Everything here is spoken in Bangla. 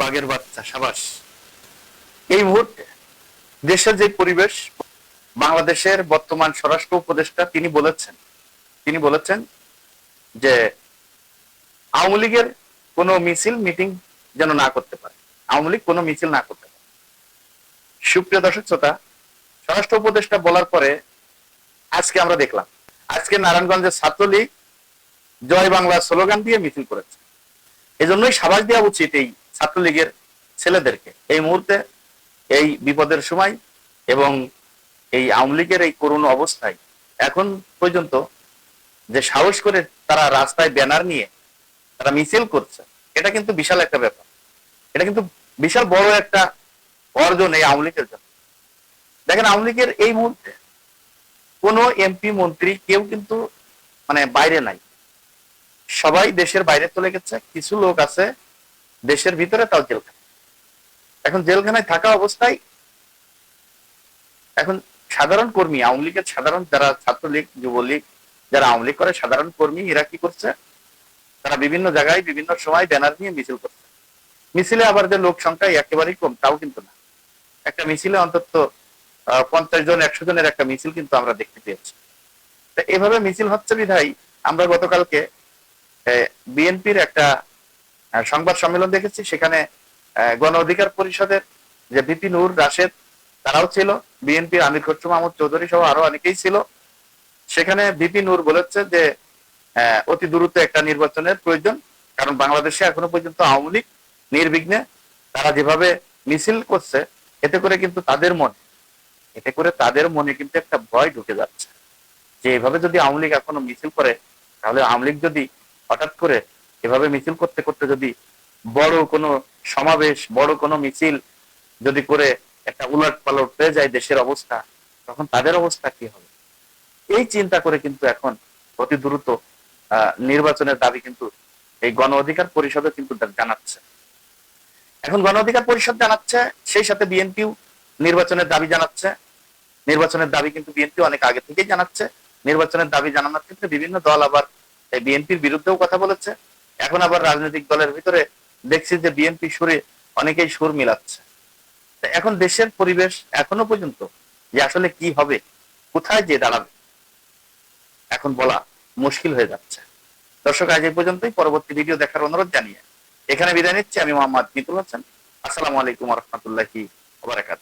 বাঘের বাচ্চা, সাবাস। এই মুহূর্তে দেশের যে পরিবেশ, বাংলাদেশের বর্তমান স্বরাষ্ট্র উপদেষ্টা, তিনি বলেছেন তিনি বলেছেন যে আওয়ামী লীগের কোনো মিছিল মিটিং যেন না করতে পারে। আওয়ামী লীগ কোনো মিছিল না করতে পারে। সুপ্রিয় দর্শক শ্রোতা, স্বরাষ্ট্র উপদেষ্টা বলার পরে আজকে আমরা দেখলাম, আজকে নারায়ণগঞ্জের ছাত্রলীগ জয় বাংলা স্লোগান দিয়ে মিছিল করেছে। এজন্যই সাবাস দেওয়া উচিত এই ছাত্রলীগের ছেলেদেরকে। এই মুহূর্তে এই বিপদের সময় এবং এই আওয়ামী লীগের এই করুণ অবস্থায় এখন পর্যন্ত যে সাহস করে তারা রাস্তায় ব্যানার নিয়ে তারা মিছিল করছে, এটা কিন্তু বিশাল একটা ব্যাপার। এটা কিন্তু বিশাল বড় একটা অর্জন এই আওয়ামী লীগের জন্য। দেখেন, আওয়ামী লীগের এই মুহূর্তে কোন এমপি, মন্ত্রী কেউ কিন্তু মানে বাইরে নাই। সবাই দেশের বাইরে চলে গেছে, কিছু লোক আছে দেশের ভিতরে তাও জেলখানা। এখন জেলখানায় থাকা অবস্থায় এখন সাধারণ কর্মী, আওয়ামী লীগের সাধারণ যারা ছাত্রলীগ, যুবলীগ, যারা আওয়ামী লীগ করে, সাধারণ কর্মী, এরা কি করছে? তারা বিভিন্ন জায়গায়, বিভিন্ন সময় ব্যানার নিয়ে মিছিল করছে। মিছিলে আবার যে লোক সংখ্যা একেবারেই কম, তাও কিন্তু না। একটা মিছিলে অন্তত পঞ্চাশ জন, একশো জনের একটা মিছিল কিন্তু আমরা দেখতে পেয়েছি। তো এভাবে মিছিল হচ্ছে বিধায় আমরা গতকালকে বিএনপির একটা সংবাদ সম্মেলন দেখেছি, সেখানে গণ অধিকার পরিষদের যে বিপি নূর রাশেদ, তারাও ছিল বিএনপির আমির খসরু মাহমুদ চৌধুরী সহ আরও অনেকেই ছিল। সেখানে বিপি নূর বলেছে যে অতি দ্রুত একটা নির্বাচনের প্রয়োজন, কারণ বাংলাদেশে এখনও পর্যন্ত আওয়ামী লীগ নির্বিঘ্নে তারা যেভাবে মিছিল করছে, এতে করে কিন্তু তাদের মনে, এতে করে তাদের মনে কিন্তু একটা ভয় ঢুকে যাচ্ছে। যে এভাবে যদি আওয়ামী লীগ এখনও মিছিল করে, তাহলে আওয়ামী লীগ যদি হঠাৎ করে এভাবে মিছিল করতে করতে যদি বড় কোনো সমাবেশ, বড় কোনো মিছিল যদি করে একটা উলট পালট হয়ে যায় দেশের অবস্থা, তখন তাদের অবস্থা কি হবে? এই চিন্তা করে কিন্তু এখন অতি দ্রুত নির্বাচনের দাবি কিন্তু এই গণ অধিকার পরিষদও কিন্তু জানাচ্ছে। এখন গণ অধিকার পরিষদ জানাচ্ছে, সেই সাথে বিএনপিও নির্বাচনের দাবি জানাচ্ছে। নির্বাচনের দাবি কিন্তু বিএনপি অনেক আগে থেকেই জানাচ্ছে। নির্বাচনের দাবি জানানোর ক্ষেত্রে বিভিন্ন দল আবার বিএনপির বিরুদ্ধেও কথা বলেছে। এখন আবার রাজনৈতিক দলের ভিতরে দেখছি যে বিএনপি সুরে অনেকেই সুর মিলাচ্ছে। এখন দেশের পরিবেশ এখনও পর্যন্ত যে আসলে কি হবে, কোথায় যে দাঁড়াবে, এখন বলা মুশকিল হয়ে যাচ্ছে। দর্শক, আজ এই পর্যন্তই। পরবর্তী ভিডিও দেখার অনুরোধ জানিয়ে এখানে বিদায় নিচ্ছি। আমি মোহাম্মদ মিতুল হোসেন। আসসালামু আলাইকুম রহমতুল্লাহি ওবারাকাত